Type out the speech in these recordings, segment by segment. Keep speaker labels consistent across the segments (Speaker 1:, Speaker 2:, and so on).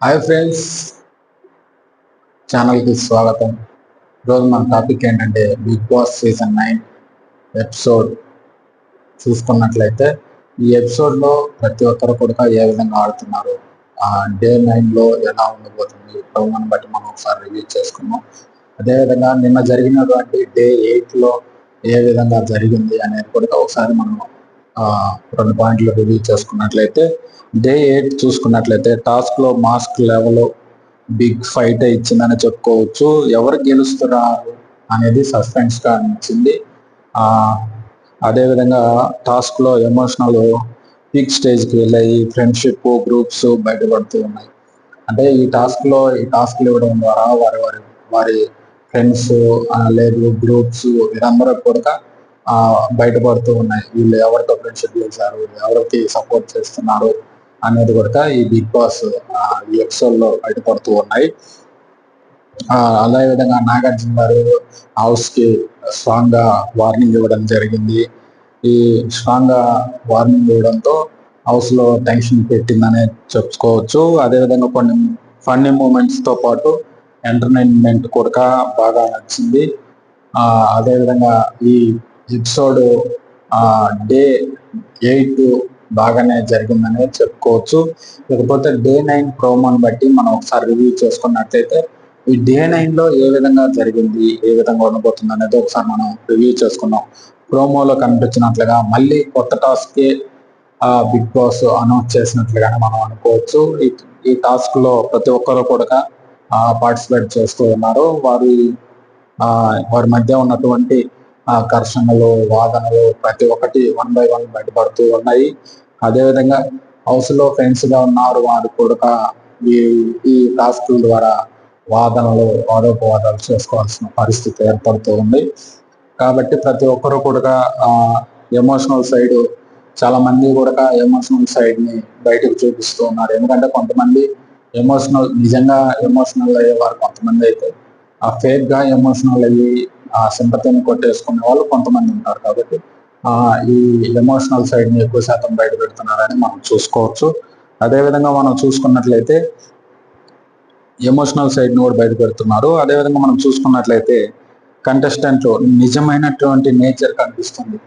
Speaker 1: Hi friends ఛానల్కి స్వాగతం. ఈరోజు మన టాపిక్ ఏంటంటే Bigg Boss season nine episode చూసుకున్నట్లయితే ఈ ఎపిసోడ్లో ప్రతి ఒక్కరు కూడా ఏ విధంగా ఆడుతున్నారు? డే నైన్లో ఎలా ఉండబోతుంది? ప్రోమోని బట్టి మనం ఒకసారి రివ్యూ చేసుకున్నాం అదేవిధంగా నిన్న జరిగినటువంటి డే ఎయిట్లో ఏ విధంగా జరిగింది అనేది కూడా ఒకసారి మనం రెండు పాయింట్లు రివ్యూ చేసుకున్నట్లయితే డే ఎయిట్ చూసుకున్నట్లయితే టాస్క్లో మాస్క్ లెవెల్ బిగ్ ఫైట్ ఇచ్చిందని చెప్పుకోవచ్చు. ఎవరు గెలుస్తున్నారు అనేది సస్పెన్స్గా అనిపించింది. అదేవిధంగా టాస్క్లో ఎమోషనల్ పీక్ స్టేజ్కి వెళ్ళాయి. ఫ్రెండ్షిప్ గ్రూప్స్ బయటపడుతూ ఉన్నాయి. అంటే ఈ టాస్క్లో ఈ టాస్క్లు ఇవ్వడం ద్వారా వారి వారి వారి ఫ్రెండ్స్ లేదు గ్రూప్స్ వీరందరూ కూడా బయటపడుతూ ఉన్నాయి. వీళ్ళు ఎవరితో ఫ్రెండ్షిప్ చేశారు? ఎవరికి సపోర్ట్ చేస్తున్నారు? అనేది కూడా ఈ బిగ్ బాస్ ఈ ఎపిసోడ్లో బయటపడుతూ ఉన్నాయి. అదేవిధంగా అదే విధంగా నాగార్జున గారు హౌస్కి స్ట్రాంగ్గా వార్నింగ్ ఇవ్వడం జరిగింది. ఈ స్ట్రాంగ్గా వార్నింగ్ ఇవ్వడంతో హౌస్లో టెన్షన్ పెట్టిందనే చెప్పుకోవచ్చు. అదేవిధంగా కొన్ని ఫన్నీ మూమెంట్స్తో పాటు ఎంటర్టైన్మెంట్ కూడా బాగా నచ్చింది. అదేవిధంగా ఈ ఎపిసోడ్ డే ఎయిట్ బాగానే జరిగిందని చెప్పుకోవచ్చు. లేకపోతే డే నైన్ ప్రోమోని బట్టి మనం ఒకసారి రివ్యూ చేసుకున్నట్లయితే ఈ డే నైన్లో ఏ విధంగా జరిగింది ఏ విధంగా ఉండబోతుంది అనేది ఒకసారి మనం రివ్యూ చేసుకున్నాం ప్రోమోలో కనిపించినట్లుగా మళ్ళీ కొత్త టాస్క్ బిగ్ బాస్ అనౌన్స్ చేసినట్లుగానే మనం అనుకోవచ్చు. ఈ ఈ టాస్క్లో ప్రతి ఒక్కరు కూడా పార్టిసిపేట్ చేస్తూ ఉన్నారు. వారి వారి మధ్య ఉన్నటువంటి ఘర్షణలు వాదనలు ప్రతి ఒక్కటి వన్ బై వన్ బయటపడుతూ ఉన్నాయి. అదేవిధంగా హౌస్లో ఫ్రెండ్స్గా ఉన్నారు వారు కూడా ఈ ఈ టాస్కుల ద్వారా వాదనలు వాదోపవాదాలు చేసుకోవాల్సిన పరిస్థితి ఏర్పడుతూ ఉంది. కాబట్టి ప్రతి ఒక్కరు కూడా ఎమోషనల్ సైడ్ చాలా మంది కూడా ఎమోషనల్ సైడ్ని బయటకు చూపిస్తూ ఉన్నారు. ఎందుకంటే కొంతమంది ఎమోషనల్ నిజంగా ఎమోషనల్ అయ్యేవారు కొంతమంది అయితే ఆ ఫేక్గా ఎమోషనల్ అయ్యి ఆ సింపతిని కొట్టేసుకునే వాళ్ళు కొంతమంది ఉంటారు కాబట్టి ఆ ఈ ఎమోషనల్ సైడ్ని ఎక్కువ శాతం బయట పెడుతున్నారని మనం చూసుకోవచ్చు. అదేవిధంగా మనం చూసుకున్నట్లయితే ఎమోషనల్ సైడ్ని కూడా బయట పెడుతున్నారు. అదే విధంగా మనం చూసుకున్నట్లయితే కంటెస్టెంట్లో నిజమైనటువంటి నేచర్ కనిపిస్తుంది.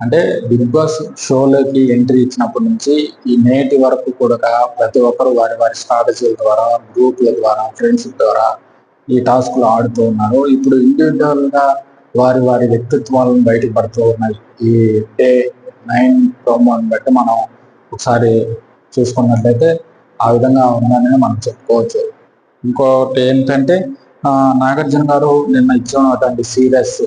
Speaker 1: అంటే బిగ్ బాస్ షోలోకి ఎంట్రీ ఇచ్చినప్పటి నుంచి ఈ నేటి వరకు కూడా ప్రతి ఒక్కరు వారి వారి స్ట్రాటజీల ద్వారా గ్రూప్ల ద్వారా ఫ్రెండ్స్ ద్వారా ఈ టాస్క్లు ఆడుతూ ఉన్నారు. ఇప్పుడు ఇండివిజువల్గా వారి వారి వ్యక్తిత్వాలను బయటకు పడుతూ ఉన్నాయి ఈ డే నైన్ ప్రోమోని బట్టి మనం ఒకసారి చూసుకున్నట్లయితే ఆ విధంగా ఉందని మనం చెప్పుకోవచ్చు. ఇంకోటి ఏంటంటే నాగార్జున గారు నిన్న ఇచ్చినటువంటి సీరియస్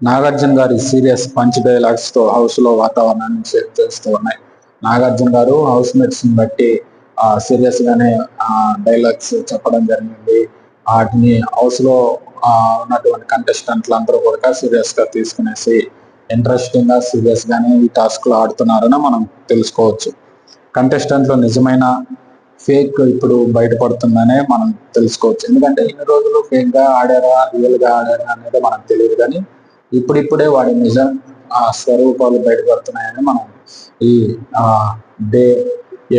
Speaker 1: నాగార్జున గారి సీరియస్ పంచ్ డైలాగ్స్తో హౌస్లో వాతావరణాన్ని షేర్ చేస్తూ ఉన్నాయి. నాగార్జున గారు హౌస్ మేట్స్ని బట్టి సీరియస్ గానే డైలాగ్స్ చెప్పడం జరిగింది. వాటిని హౌస్లో ఉన్నటువంటి కంటెస్టెంట్లు అందరూ కూడా సీరియస్గా తీసుకునేసి ఇంట్రెస్టింగ్గా సీరియస్ గానే ఈ టాస్క్లో ఆడుతున్నారని మనం తెలుసుకోవచ్చు. కంటెస్టెంట్లు నిజమైన ఫేక్ ఇప్పుడు బయటపడుతుందనే మనం తెలుసుకోవచ్చు. ఎందుకంటే ఇన్ని రోజులు ఫేక్గా ఆడారా రియల్గా ఆడారా అనేది మనకు తెలియదు కానీ ఇప్పుడిప్పుడే వాడి నిజం ఆ స్వరూపాలు బయటపడుతున్నాయని మనం ఈ డే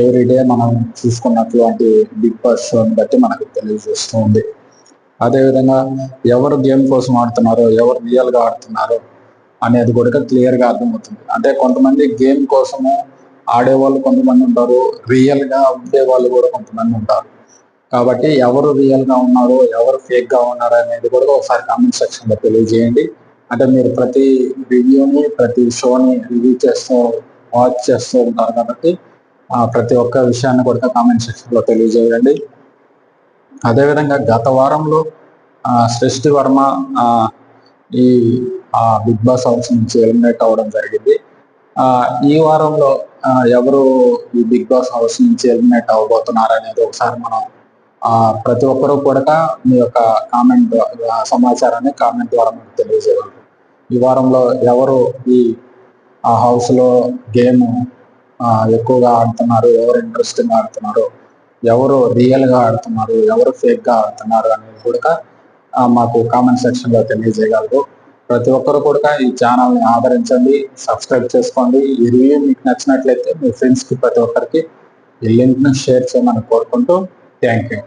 Speaker 1: ఎవ్రీ డే మనం చూసుకున్నటువంటి బిగ్ బాస్ షోని బట్టి మనకు తెలియజేస్తూ ఉంది. అదేవిధంగా ఎవరు గేమ్ కోసం ఆడుతున్నారో ఎవరు రియల్గా ఆడుతున్నారో అనేది కూడా క్లియర్గా అర్థమవుతుంది. అంటే కొంతమంది గేమ్ కోసము ఆడేవాళ్ళు కొంతమంది ఉంటారు రియల్గా ఉండే వాళ్ళు కూడా కొంతమంది ఉంటారు. కాబట్టి ఎవరు రియల్గా ఉన్నారు ఎవరు ఫేక్గా ఉన్నారు అనేది కూడా ఒకసారి కామెంట్ సెక్షన్లో తెలియజేయండి. అంటే మీరు ప్రతి రివ్యూని ప్రతి షోని రివ్యూ చేస్తూ వాచ్ చేస్తూ ఉంటారు కాబట్టి ప్రతి ఒక్క విషయాన్ని కూడా కామెంట్ సెక్షన్లో తెలియజేయండి. అదేవిధంగా గత వారంలో సృష్టి వర్మ ఈ బిగ్ బాస్ హౌస్ నుంచి ఎలిమినేట్ అవ్వడం జరిగింది. ఈ వారంలో ఎవరు ఈ బిగ్ బాస్ హౌస్ నుంచి ఎలిమినేట్ అవ్వబోతున్నారు అనేది ఒకసారి మనం ప్రతి ఒక్కరూ కూడా మీ యొక్క కామెంట్ సమాచారాన్ని కామెంట్ ద్వారా మీకు తెలియజేయాలి. ఈ వారంలో ఎవరు ఈ ఆ హౌస్లో గేమ్ ఎక్కువగా ఆడుతున్నారు ఎవరు ఇంట్రెస్టింగ్ ఆడుతున్నారు ఎవరు రియల్గా ఆడుతున్నారు ఎవరు ఫేక్గా ఆడుతున్నారు అనేది కూడా మాకు కామెంట్ సెక్షన్లో తెలియజేయగలరు. ప్రతి ఒక్కరు కూడా ఈ ఛానల్ని ఆదరించండి సబ్స్క్రైబ్ చేసుకోండి. ఈ రివ్యూ మీకు నచ్చినట్లయితే మీ ఫ్రెండ్స్కి ప్రతి ఒక్కరికి ఈ లింక్ను షేర్ చేయమని కోరుకుంటూ థ్యాంక్ యూ